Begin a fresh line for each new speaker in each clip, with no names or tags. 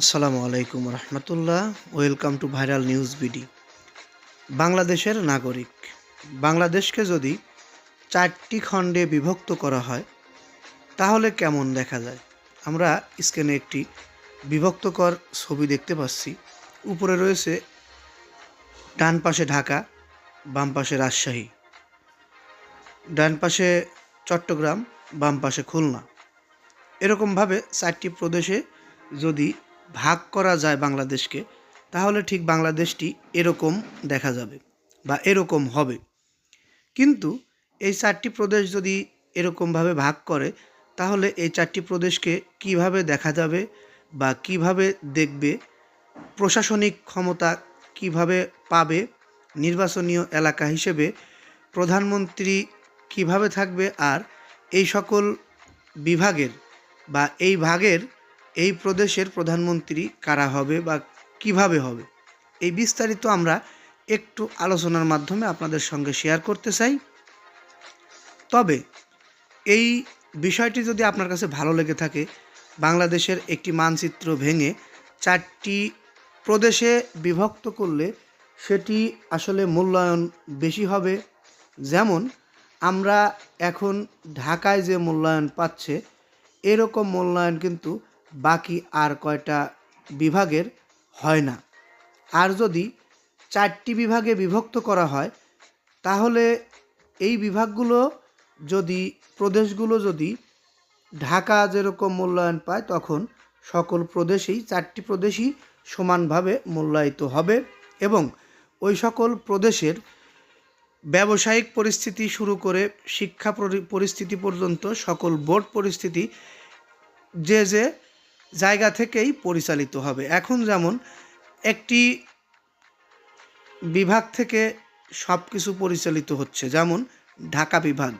আসসালামু আলাইকুম রহমতুল্লাহ। Welcome to viral news BD বাংলাদেশের নাগরিক। বাংলাদেশকে যদি চারটি খণ্ডে বিভক্ত করা হয়, তাহলে কেমন দেখা যায়? আমরা স্ক্রিনে একটি বিভক্তকর ছবি দেখতে পাচ্ছি। উপরে রয়েছে ডান পাশে ঢাকা, বাম পাশে রাজশাহী। ডান পাশে চট্টগ্রাম, বাম পাশে খুলনা। এরকমভাবে চারটি প্রদেশে যদি ভাগ করা যায় বাংলাদেশকে, তাহলে ঠিক বাংলাদেশটি এরকম দেখা যাবে বা এরকম হবে। কিন্তু এই চারটি প্রদেশ যদি এরকমভাবে ভাগ করে, তাহলে এই চারটি প্রদেশকে কীভাবে দেখা যাবে বা কীভাবে দেখবে, প্রশাসনিক ক্ষমতা কীভাবে পাবে, নির্বাচনীয় এলাকা হিসেবে প্রধানমন্ত্রী কীভাবে থাকবে, আর এই সকল বিভাগের বা এই ভাগের এই প্রদেশের প্রধানমন্ত্রী কারা হবে বা কীভাবে হবে? এই বিস্তারিত আমরা একটু আলোচনার মাধ্যমে আপনাদের সঙ্গে শেয়ার করতে চাই। তবে এই বিষয়টি যদি আপনার কাছে ভালো লেগে থাকে, বাংলাদেশের একটি মানচিত্র ভেঙে চারটি প্রদেশে বিভক্ত করলে সেটি আসলে মূল্যায়ন বেশি হবে। যেমন, আমরা এখন ঢাকায় যে মূল্যায়ন পাচ্ছে, এরকম মূল্যায়ন কিন্তু বাকি আর কয়টা বিভাগের হয় না। আর যদি চারটি বিভাগে বিভক্ত করা হয়, তাহলে এই বিভাগগুলো যদি, প্রদেশগুলো যদি ঢাকা যেরকম মূল্যায়ন পায়, তখন সকল প্রদেশেই, চারটি প্রদেশই সমানভাবে মূল্যায়িত হবে এবং ওই সকল প্রদেশের ব্যবসায়িক পরিস্থিতি শুরু করে শিক্ষা পরি- পরিস্থিতি পর্যন্ত সকল বোর্ড পরিস্থিতি যে যে জায়গা থেকেই পরিচালিত হবে। এখন যেমন একটি বিভাগ থেকে সব কিছু পরিচালিত হচ্ছে, যেমন ঢাকা বিভাগ।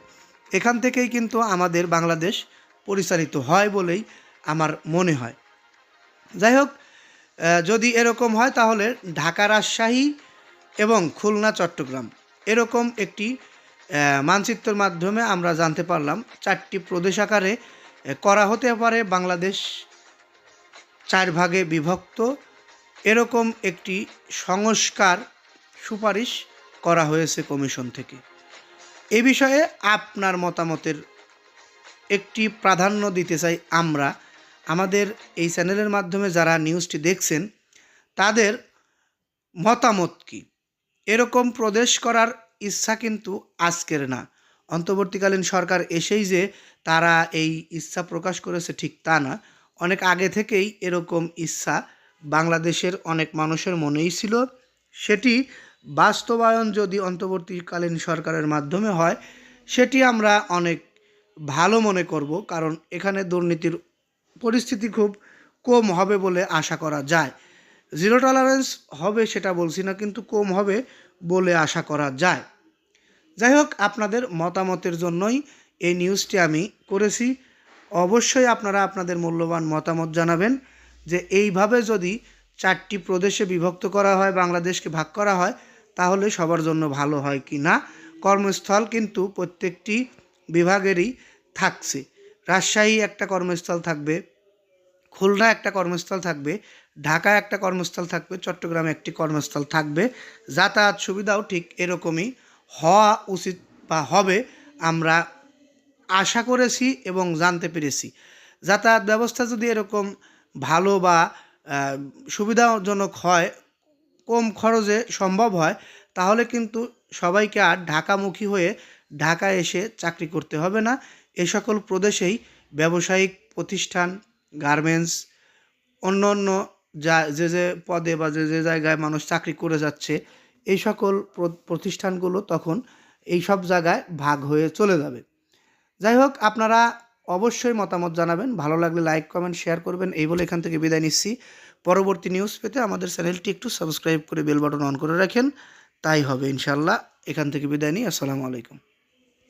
এখান থেকেই কিন্তু আমাদের বাংলাদেশ পরিচালিত হয় বলেই আমার মনে হয়। যাই হোক যদি এরকম হয় তাহলে ঢাকা রাজশাহী এবং খুলনা, চট্টগ্রাম এরকম একটি মানচিত্রের মাধ্যমে আমরা জানতে পারলাম চারটি প্রদেশ আকারে করা হতে পারে বাংলাদেশ চার ভাগে বিভক্ত। এরকম একটি সংস্কার সুপারিশ করা হয়েছে কমিশন থেকে। এ বিষয়ে আপনার মতামতের একটি প্রাধান্য দিতে চাই আমরা। আমাদের এই চ্যানেলের মাধ্যমে যারা নিউজটি দেখছেন, তাদের মতামত কি? এরকম প্রদেশ করার ইচ্ছা কিন্তু আজকের না। অন্তর্বর্তীকালীন সরকার এসেই যে তারা এই ইচ্ছা প্রকাশ করেছে ঠিক তা না। অনেক আগে থেকেই এরকম ইচ্ছা বাংলাদেশের অনেক মানুষের মনেই ছিল। সেটি বাস্তবায়ন যদি অন্তর্বর্তীকালীন সরকারের মাধ্যমে হয়, সেটি আমরা অনেক ভালো মনে করব, কারণ এখানে দুর্নীতির পরিস্থিতি খুব কম হবে বলে আশা করা যায়। জিরো টলারেন্স হবে সেটা বলছি না, কিন্তু কম হবে বলে আশা করা যায়। যাই হোক, আপনাদের মতামতের জন্যই এই নিউজটি আমি করেছি। অবশ্যই আপনারা আপনাদের মূল্যবান মতামত জানাবেন যে এইভাবে যদি চারটি প্রদেশে বিভক্ত করা হয়, বাংলাদেশকে ভাগ করা হয়, তাহলে সবার জন্য ভালো হয় কি না? কর্মস্থল কিন্তু প্রত্যেকটি বিভাগেরই থাকছে। রাজশাহী একটা কর্মস্থল থাকবে, খুলনা একটা কর্মস্থল থাকবে, ঢাকা একটা কর্মস্থল থাকবে, চট্টগ্রামে একটি কর্মস্থল থাকবে। যাতায়াত সুবিধাও ঠিক এরকমই হওয়া উচিত বা হবে। আমরা আশা করেছি এবং জানতে পেরেছি। যাতায়াত ব্যবস্থা যদি এরকম ভালো বা সুবিধাজনক হয়, কম খরচে সম্ভব হয়, তাহলে কিন্তু সবাইকে আর ঢাকামুখী হয়ে ঢাকায় এসে চাকরি করতে হবে না। এই সকল প্রদেশেই ব্যবসায়িক প্রতিষ্ঠান, গার্মেন্টস, অন্য অন্য যা, যে যে পদে বা যে যে জায়গায় মানুষ চাকরি করে যাচ্ছে, এই সকল প্রতিষ্ঠানগুলো তখন এই সব জায়গায় ভাগ হয়ে চলে যাবে। যাই হোক, আপনারা অবশ্যই মতামত জানাবেন। ভালো লাগলে লাইক কমেন্ট শেয়ার করবেন। এই বলে এখান থেকে বিদায় নিচ্ছি। পরবর্তী নিউজ পেতে আমাদের চ্যানেলটি একটু সাবস্ক্রাইব করে বেল বাটন অন করে রাখেন। তাই হবে ইনশাল্লাহ এখান থেকে বিদায় নিই। আসসালামু আলাইকুম।